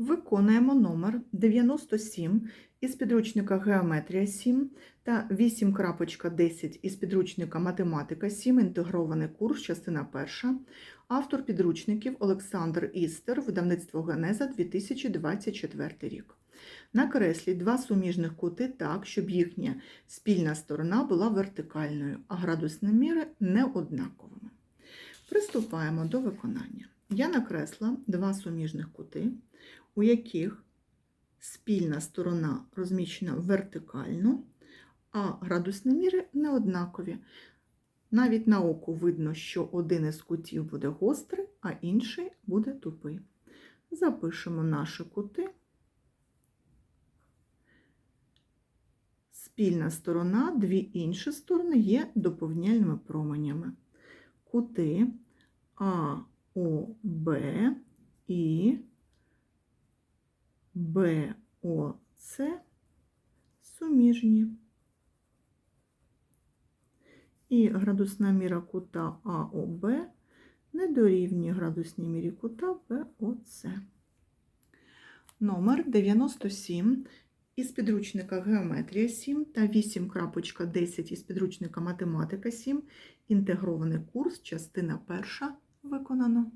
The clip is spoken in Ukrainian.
Виконуємо номер 97 із підручника Геометрія 7 та 8.10 із підручника Математика 7, інтегрований курс, частина 1. Автор підручників Олександр Істер, видавництво Генеза 2024 рік. Накресліть два суміжних кути так, щоб їхня спільна сторона була вертикальною, а градусні міри неоднаковими. Приступаємо до виконання. Я накресла два суміжних кути, у яких спільна сторона розміщена вертикально, а градусні міри неоднакові. Навіть на око видно, що один із кутів буде гострий, а інший буде тупий. Запишемо наші кути. Спільна сторона, дві інші сторони є доповняльними променями. Кути АОБ і БОЦ суміжні. І градусна міра кута АОБ не дорівнює градусній мірі кута БОЦ. Номер 97 із підручника Геометрія 7 та 8.10 із підручника Математика 7. Інтегрований курс, частина 1 виконано.